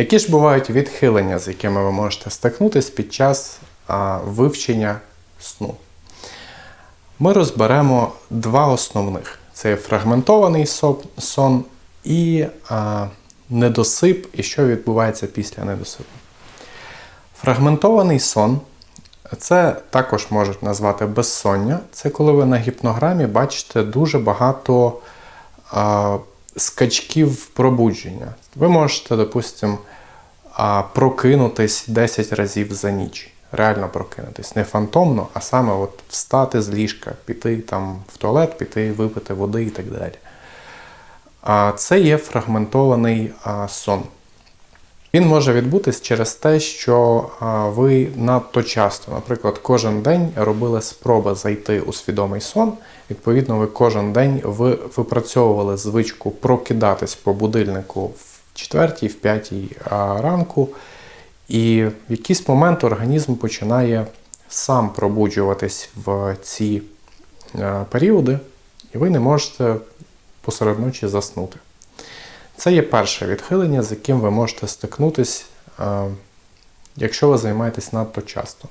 Які ж бувають відхилення, з якими ви можете стикнутися під час а, вивчення сну? Ми розберемо два основних: це фрагментований сон і а, недосип, і що відбувається після недосипу. Фрагментований сон це також можуть назвати безсоння. Це коли ви на гіпнограмі бачите дуже багато а, скачків пробудження. Ви можете, допустимо, прокинутись 10 разів за ніч. Реально прокинутись. Не фантомно, а саме от встати з ліжка, піти там в туалет, піти випити води і так далі. А це є фрагментований сон. Він може відбутись через те, що ви надто часто, наприклад, кожен день робили спроби зайти у свідомий сон. Відповідно, ви кожен день ви випрацьовували звичку прокидатись по будильнику в 4, в 5 ранку, і в якийсь момент організм починає сам пробуджуватись в ці е, періоди, і ви не можете посеред ночі заснути. Це є перше відхилення, з яким ви можете стикнутись, е, якщо ви займаєтесь надто часто.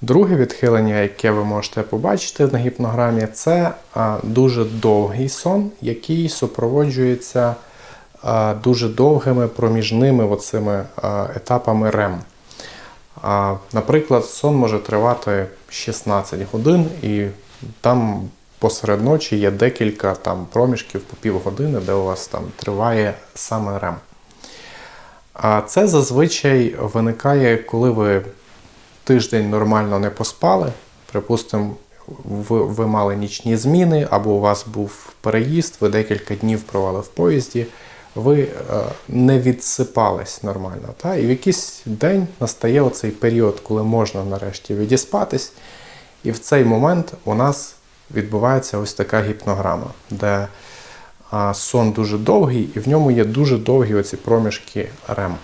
Друге відхилення, яке ви можете побачити на гіпнограмі, це е, дуже довгий сон, який супроводжується е, дуже довгими проміжними оцими етапами. А, Наприклад, сон може тривати 16 годин, і там посеред ночі є декілька там проміжків по півгодини, де у вас там триває саме REM. А це зазвичай виникає, коли ви тиждень нормально не поспали. Припустимо, ви, ви мали нічні зміни, або у вас був переїзд, ви декілька днів провели в поїзді, ви е, не відсипались нормально. Та? І в якийсь день настає оцей період, коли можна нарешті відіспатись. І в цей момент у нас відбувається ось така гіпнограма, де сон дуже довгий, і в ньому є дуже довгі оці проміжки REM.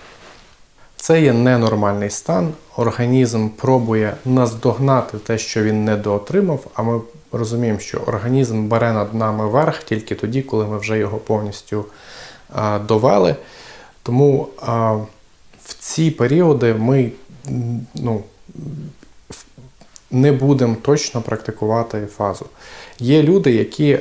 Це є ненормальний стан. Організм пробує наздогнати те, що він недоотримав, а ми розуміємо, що організм бере над нами верх тільки тоді, коли ми вже його повністю а, довели. Тому а, в ці періоди ми ну, не будемо точно практикувати фазу. Є люди, які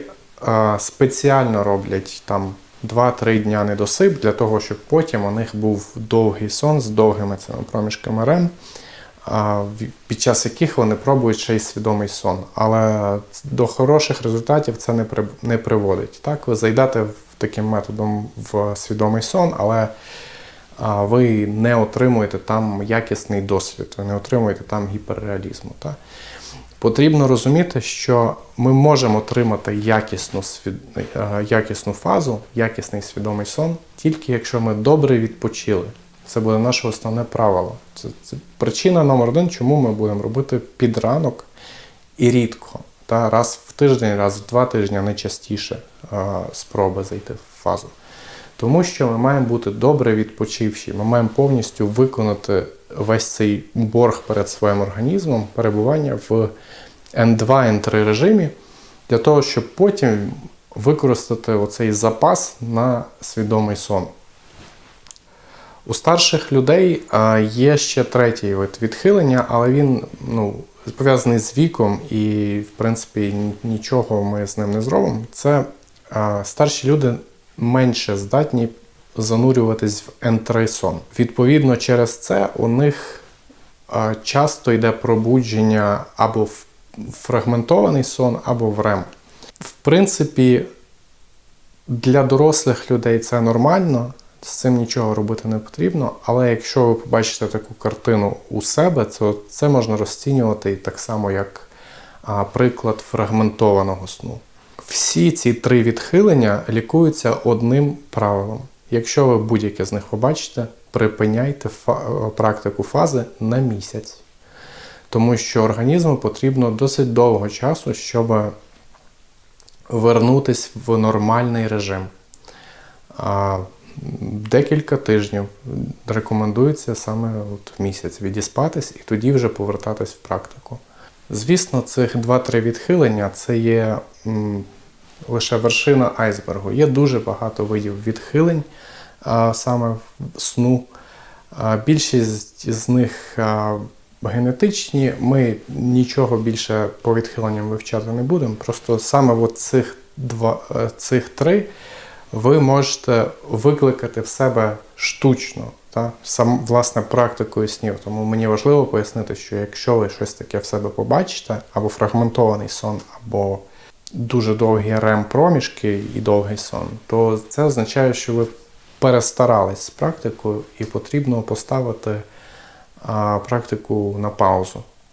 спеціально роблять там 2-3 дня недосип для того, щоб потім у них був довгий сон з довгими цими проміжками в- під час яких вони пробують ще й свідомий сон. Але до хороших результатів це не, не приводить. Так, ви зайдете в- таким методом в свідомий сон, але ви не отримуєте там якісний досвід, ви не отримуєте там гіперреалізму. Так? Потрібно розуміти, що ми можемо отримати якісну, е, якісну фазу, якісний свідомий сон, тільки якщо ми добре відпочили. Це буде наше основне правило. Це, це причина номер один, чому ми будемо робити під ранок і рідко. Та раз в тиждень, раз в два тижні, не частіше е, спроби зайти в фазу. Тому що ми маємо бути добре відпочивші, ми маємо повністю виконати весь цей борг перед своїм організмом, перебування в N2, N3 режимі, для того, щоб потім використати оцей запас на свідомий сон. У старших людей є ще третій вид відхилення, але він ну, пов'язаний з віком і, в принципі, нічого ми з ним не зробимо. Це старші люди менше здатні занурюватись в N3 сон. Відповідно, через це у них часто йде пробудження або в фрагментований сон, або в REM. В принципі, для дорослих людей це нормально, з цим нічого робити не потрібно. Але якщо ви побачите таку картину у себе, то це можна розцінювати так само, як приклад фрагментованого сну. Всі ці три відхилення лікуються одним правилом. Якщо ви будь-яке з них побачите, припиняйте фа- практику фази на місяць. Тому що організму потрібно досить довго часу, щоб вернутись в нормальний режим. А, Декілька тижнів рекомендується саме от місяць відіспатись і тоді вже повертатись в практику. Звісно, цих 2-3 відхилення це є лише вершина айсбергу. Є дуже багато видів відхилень, саме в- сну. Більшість з них генетичні. Ми нічого більше по відхиленням вивчати не будемо. Просто саме от цих, два, е, цих три ви можете викликати в себе штучно, та? Сам, власне, практикою снів. Тому мені важливо пояснити, що якщо ви щось таке в себе побачите, або фрагментований сон, або дуже довгі рем проміжки і довгий сон, то це означає, що ви перестарались з практикою і потрібно поставити практику на паузу.